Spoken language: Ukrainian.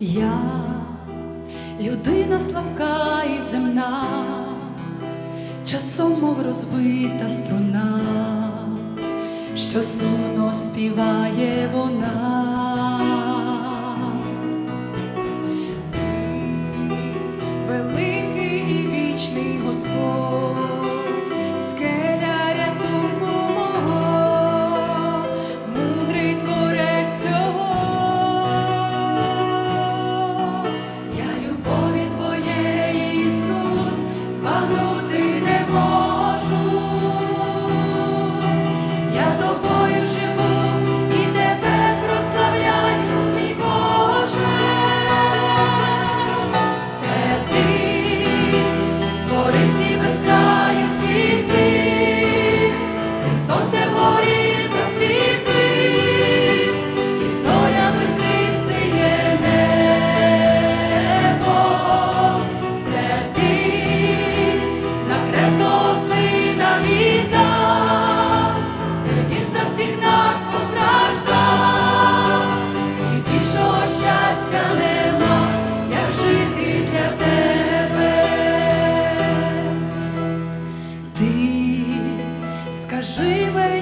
Я людина слабка і земна, часом мов розбита струна, що сумно співає вона, Кажи мені.